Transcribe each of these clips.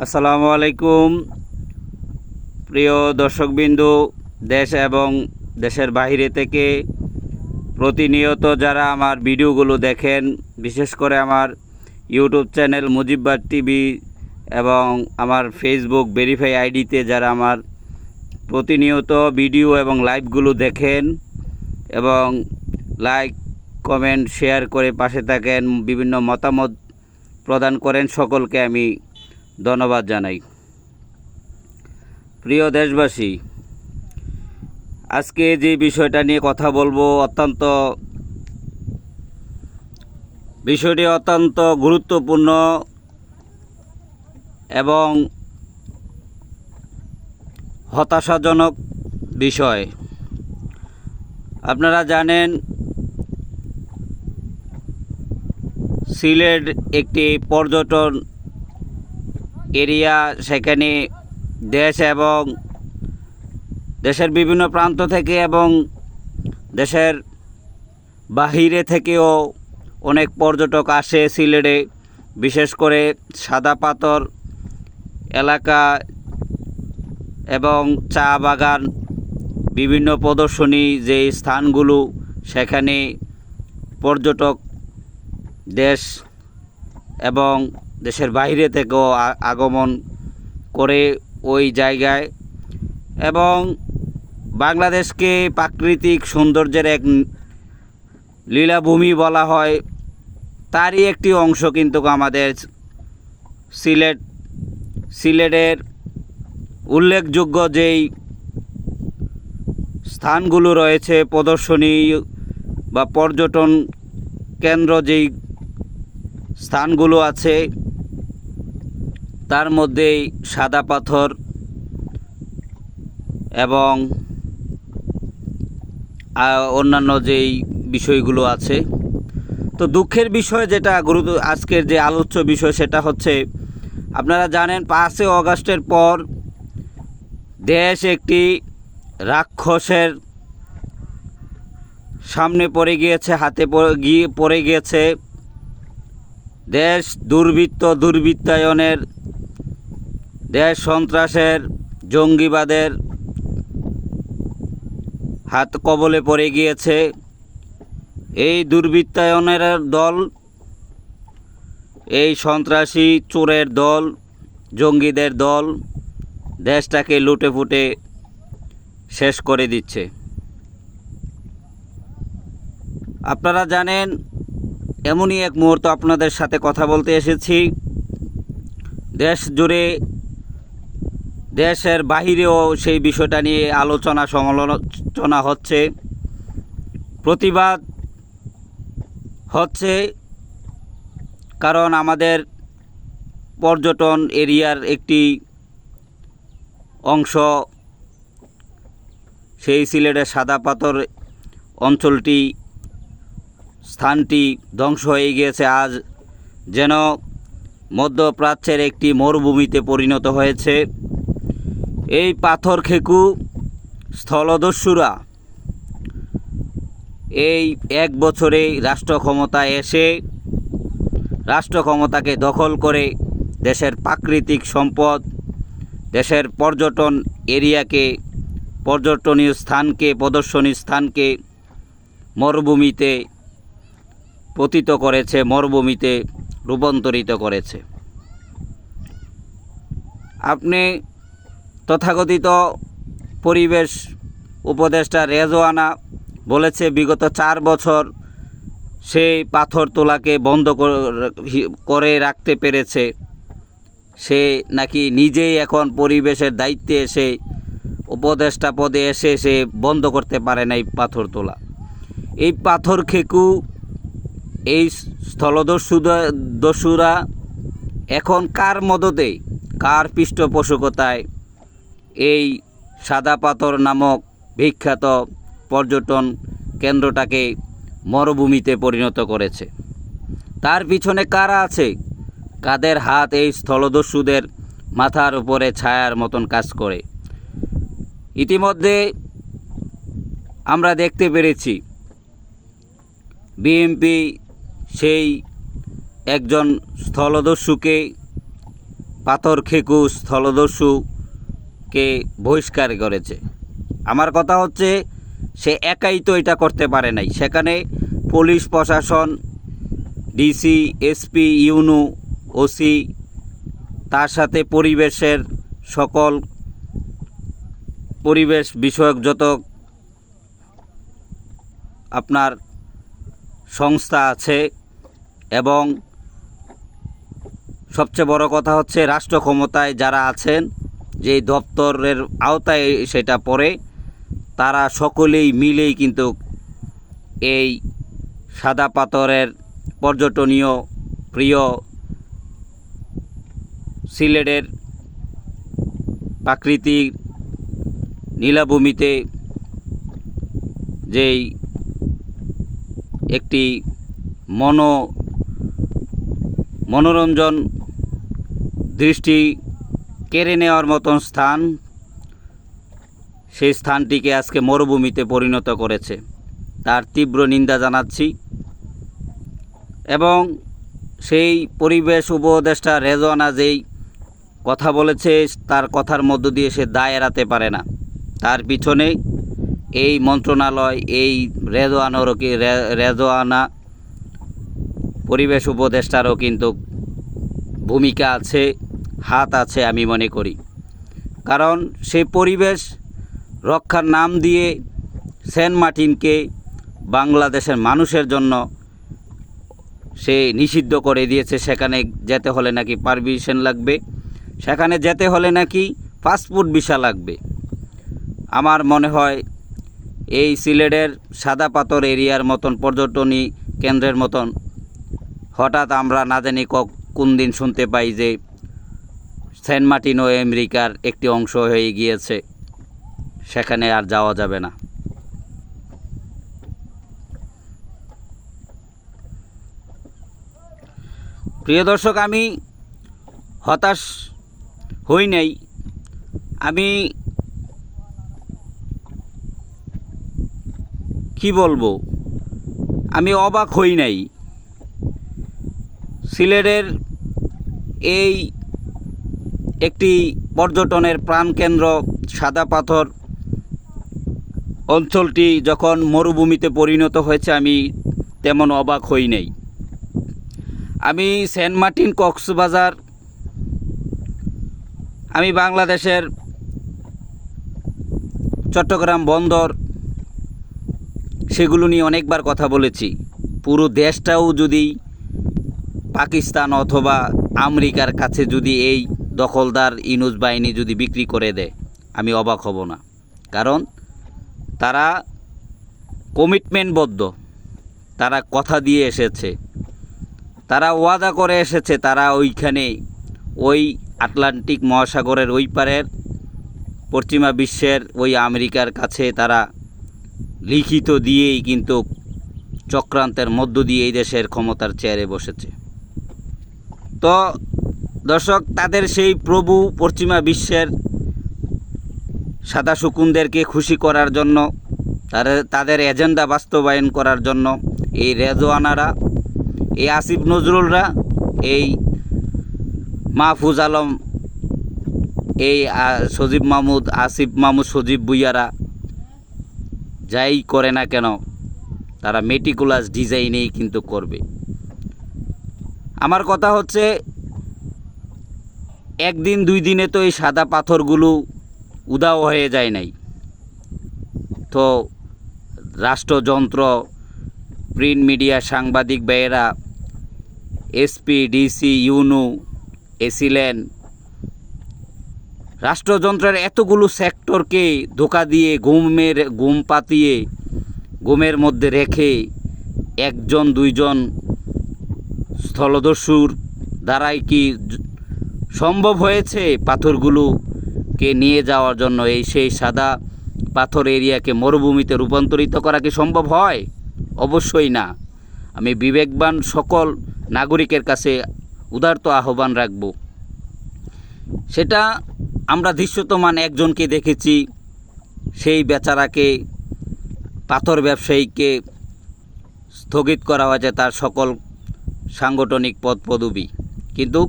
আসসালামু আলাইকুম। প্রিয় দর্শকবিন্দু, দেশ এবং দেশের বাইরে থেকে প্রতিনিয়ত যারা আমার ভিডিওগুলো দেখেন, বিশেষ করে আমার ইউটিউব চ্যানেল মুজিববার টিভি এবং আমার ফেসবুক ভেরিফাই আইডিতে যারা আমার প্রতিনিয়ত ভিডিও এবং লাইভগুলো দেখেন এবং লাইক, কমেন্ট, শেয়ার করে পাশে থাকেন, বিভিন্ন মতামত প্রদান করেন, সকলকে আমি ধন্যবাদ জানাই। প্রিয় দেশবাসী, আজকে যে বিষয়টা নিয়ে কথা বলব অত্যন্ত, বিষয়টি অত্যন্ত গুরুত্বপূর্ণ এবং হতাশাজনক বিষয়। আপনারা জানেন, সিলেট একটি পর্যটন এরিয়া সেখানে দেশ এবং দেশের বিভিন্ন প্রান্ত থেকে এবং দেশের বাহিরে থেকেও অনেক পর্যটক আসে সিলেটে, বিশেষ করে সাদা পাথর এলাকা এবং চা বাগান, বিভিন্ন প্রদর্শনী যে স্থানগুলো সেখানে পর্যটক দেশ এবং দেশের বাইরে থেকেও আগমন করে ওই জায়গায়। এবং বাংলাদেশকে প্রাকৃতিক সৌন্দর্যের এক লীলাভূমি বলা হয়। তারই একটি অংশ কিন্তু আমাদের সিলেট, সিলেটের উল্লেখযোগ্য যেই স্থানগুলো রয়েছে, প্রদর্শনী বা পর্যটন কেন্দ্র যেই স্থানগুলো আছে তার মধ্যেই সাদা পাথর এবং অন্যান্য যেই বিষয়গুলো আছে। তো দুঃখের বিষয় যেটা গুরুত্ব আজকের যে আলোচ্য বিষয় সেটা হচ্ছে, আপনারা জানেন পাঁচই অগাস্টের পর দেশ একটি রাক্ষসের সামনে পড়ে গিয়েছে, হাতে গিয়ে, পড়ে গিয়েছে। দেশ দুর্বৃত্ত, দুর্বৃত্তায়নের দেশ সন্ত্রাসের জঙ্গিবাদের হাত কবলে পড়ে গিয়েছে। এই দুর্বৃত্তায়নের দল, এই সন্ত্রাসী চোরের দল, জঙ্গিদের দল দেশটাকে লুটে ফুটে শেষ করে দিচ্ছে। আপনারা জানেন, এমনই এক মুহূর্ত আপনাদের সাথে কথা বলতে এসেছি। দেশ জুড়ে দেশের বাহিরেও সেই বিষয়টা নিয়ে আলোচনা, সমালোচনা হচ্ছে। প্রতিবাদ হচ্ছে কারণ আমাদের পর্যটন এরিয়ার একটি অংশ, সেই সিলেটের সাদা পাথর অঞ্চলটি, স্থানটি ধ্বংস হয়ে গিয়েছে আজ যেন মধ্যপ্রাচ্যের একটি মরুভূমিতে পরিণত হয়েছে। এই পাথর খেকু স্থলদস্যুরা। এই এক বছরেই রাষ্ট্র ক্ষমতায় এসে রাষ্ট্র ক্ষমতাকে দখল করে দেশের প্রাকৃতিক সম্পদ, দেশের পর্যটন এরিয়াকে, পর্যটনীয় স্থানকে প্রদর্শনী স্থানকে মরুভূমিতে পতিত করেছে, মরুভূমিতে রূপান্তরিত করেছে। আপনি তথাকথিত পরিবেশ উপদেষ্টা রেজওয়ানা বলেছে, বিগত চার বছর সেই পাথর তোলাকে বন্ধ কর- রাখতে পেরেছে। সে নাকি নিজেই এখন পরিবেশের দায়িত্বে এসে উপদেষ্টা পদে এসে সে বন্ধ করতে পারে না এই পাথর তোলা। এই পাথর খেকু, এই স্থলদস্যুরা দস্যুরা এখন কার মদতে কার পৃষ্ঠপোষকতায় এই সাদা পাথর নামক বিখ্যাত পর্যটন কেন্দ্রটাকে মরুভূমিতে পরিণত করেছে। তার পিছনে কারা আছে? কাদের হাত এই স্থলদস্যুদের মাথার উপরে ছায়ার মতন কাজ করে? ইতিমধ্যে আমরা দেখতে পেরেছি বিএমপি সেই একজন স্থলদস্যুকে পাথর খেকু স্থলদস্যুকে বহিষ্কার করেছে। আমার কথা হচ্ছে, সে একাই তো এটা করতে পারে নাই। সেখানে পুলিশ, প্রশাসন, ডিসি, এসপি, ইউনু, ওসি, তার সাথে পরিবেশের সকল পরিবেশ বিষয়ক যত আপনার সংস্থা আছে এবং সবচেয়ে বড় কথা হচ্ছে, রাষ্ট্র ক্ষমতায় যারা আছেন যে দপ্তরের আওতায় সেটা পড়ে, তারা সকলেই মিলেই কিন্তু এই সাদা পাথরের পর্যটনীয় প্রিয় সিলেটের প্রাকৃতিক নীলাভূমিতে যেই একটি মনো মনোরঞ্জন দৃষ্টি কেড়ে নেওয়ার মতন স্থান, সেই স্থানটিকে আজকে মরুভূমিতে পরিণত করেছে। তার তীব্র নিন্দা জানাচ্ছি এবং সেই পরিবেশ উপদেষ্টা রেজওয়ানা যেই কথা বলেছে, তার কথার মধ্য দিয়ে সে দায় এড়াতে পারে না। তার পিছনে এই মন্ত্রণালয়, এই রেজওয়ানেরও কি রেজওয়ানা পরিবেশ উপদেষ্টারও কিন্তু ভূমিকা আছে। হাত আছে আমি মনে করি। কারণ সে পরিবেশ রক্ষার নাম দিয়ে সেন্ট মার্টিনকে বাংলাদেশের মানুষের জন্য সে নিষিদ্ধ করে দিয়েছে। সেখানে যেতে হলে নাকি পারমিশন লাগবে। সেখানে যেতে হলে নাকি পাসপোর্ট ভিসা লাগবে। আমার মনে হয় এই সিলেটের সাদা পাথর এরিয়ার মতন, পর্যটনী কেন্দ্রের মতন, হঠাৎ আমরা না জানি কোন দিন শুনতে পাই যে সেন্ট মার্টিন আমেরিকার একটি অংশ হয়ে গিয়েছে। সেখানে আর যাওয়া যাবে না। প্রিয় দর্শক, আমি হতাশ হই নাই। আমি কি বলব? আমি অবাক হই নাই। সিলেটের এই একটি পর্যটনের প্রাণকেন্দ্র সাদা পাথর। অঞ্চলটি যখন মরুভূমিতে পরিণত হয়েছে, আমি তেমন অবাক হই নাই। আমি সেন্ট মার্টিন কক্সবাজার, আমি বাংলাদেশের চট্টগ্রাম বন্দর, সেগুলো নিয়ে অনেকবার কথা বলেছি। পুরো দেশটাও যদি পাকিস্তান অথবা আমেরিকার কাছে যদি এই দখলদার ইনুজ বাহিনী যদি বিক্রি করে দেয়, আমি অবাক হব না। কারণ তারা কমিটমেন্টবদ্ধ তারা কথা দিয়ে এসেছে। তারা ওয়াদা করে এসেছে, তারা ওইখানে ওই আটলান্টিক মহাসাগরের ওই পারের, পশ্চিমা বিশ্বের ওই আমেরিকার কাছে তারা লিখিত দিয়েই কিন্তু চক্রান্তের মধ্য দিয়ে এই দেশের ক্ষমতার চেয়ারে বসেছে। তো দর্শক, তাদের সেই প্রভু পশ্চিমা বিশ্বের সাদা শকুনদেরকে খুশি করার জন্য তাদের তাদের এজেন্ডা বাস্তবায়ন করার জন্য এই রেজওয়ানারা, এই আসিফ নজরুলরা, এই মাহফুজ আলম, এই সজীব মাহমুদ, আসিফ মাহমুদ, সজীব বুইয়ারা যাই করে না কেন, তারা মেটিকুলাস ডিজাইনেই কিন্তু করবে। আমার কথা হচ্ছে একদিন, দুই দিনে তো এই সাদা পাথরগুলো উদাও হয়ে যায় নাই। তো রাষ্ট্রযন্ত্র, প্রিন্ট মিডিয়া, সাংবাদিক ভাইয়েরা, এসপি, ডিসি, ইউনু এসিলেন রাষ্ট্রযন্ত্রের এতগুলো সেক্টরকে ধোকা দিয়ে, ঘুমের, ঘুম পাতিয়ে, ঘুমের মধ্যে রেখে একজন, দুইজন স্থলদস্যুর দ্বারাই কি সম্ভব হয়েছে পাথরগুলোকে নিয়ে যাওয়ার জন্য এই সেই সাদা পাথর এরিয়াকে মরুভূমিতে রূপান্তরিত করা কি সম্ভব হয়? অবশ্যই না। আমি বিবেকবান সকল নাগরিকের কাছে উদারত আহ্বান রাখব। সেটা আমরা দৃশ্যতমান একজনকে দেখেছি। সেই বেচারাকে, পাথর ব্যবসায়ীকে স্থগিত করা হয়েছে তার সকল সাংগঠনিক পদ পদবি কিন্তু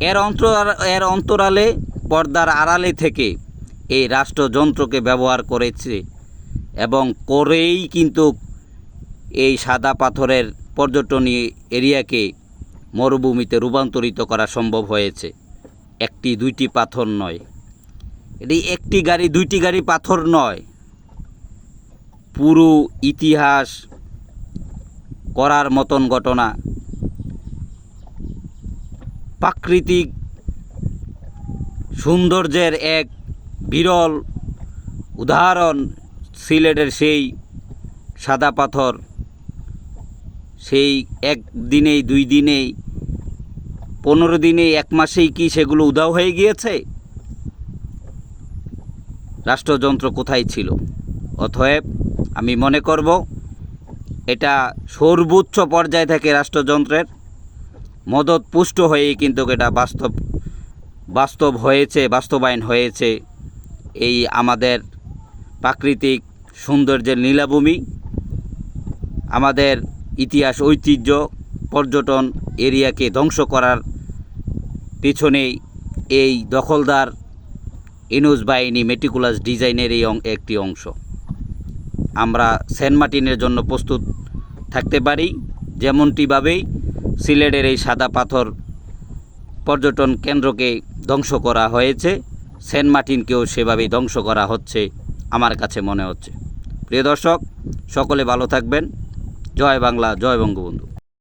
এর অন্তর এর অন্তরালে পর্দার আড়ালে থেকে এই রাষ্ট্রযন্ত্রকে ব্যবহার করেছে এবং করেই কিন্তু এই সাদা পাথরের পর্যটনী এরিয়াকে মরুভূমিতে রূপান্তরিত করা সম্ভব হয়েছে। একটি, দুইটি পাথর নয়। এটি একটি গাড়ি, দুইটি গাড়ি পাথর নয়। পুরো ইতিহাস করার মতন ঘটনা প্রাকৃতিক সৌন্দর্যের এক বিরল উদাহরণ সিলেটের সেই সাদা পাথর। সেই এক দিনেই, দুই দিনেই, পনেরো দিনে এক মাসেই কি সেগুলো উধাও হয়ে গিয়েছে? রাষ্ট্রযন্ত্র কোথায় ছিল? অতএব আমি মনে করব, এটা সর্বোচ্চ পর্যায় থেকে রাষ্ট্রযন্ত্রের মদত পুষ্ট হয়েই কিন্তু এটা বাস্তব বাস্তব হয়েছে, বাস্তবায়ন হয়েছে এই আমাদের প্রাকৃতিক সৌন্দর্যের নীলাভূমি, আমাদের ইতিহাস, ঐতিহ্য, পর্যটন এরিয়াকে ধ্বংস করার পিছনেই এই দখলদার ইনুজ বাহিনী মেটিকুলাস ডিজাইনের এই একটি অংশ। আমরা সেন্ট মার্টিনের জন্য প্রস্তুত থাকতে পারি যেমনটিভাবেই সিলেটের এই সাদা পাথর পর্যটন কেন্দ্রকে ধ্বংস করা হয়েছে। সেন্ট মার্টিনকেও সেভাবেই ধ্বংস করা হচ্ছে, আমার কাছে মনে হচ্ছে। প্রিয় দর্শক, সকলে ভালো থাকবেন। জয় বাংলা, জয় বঙ্গবন্ধু।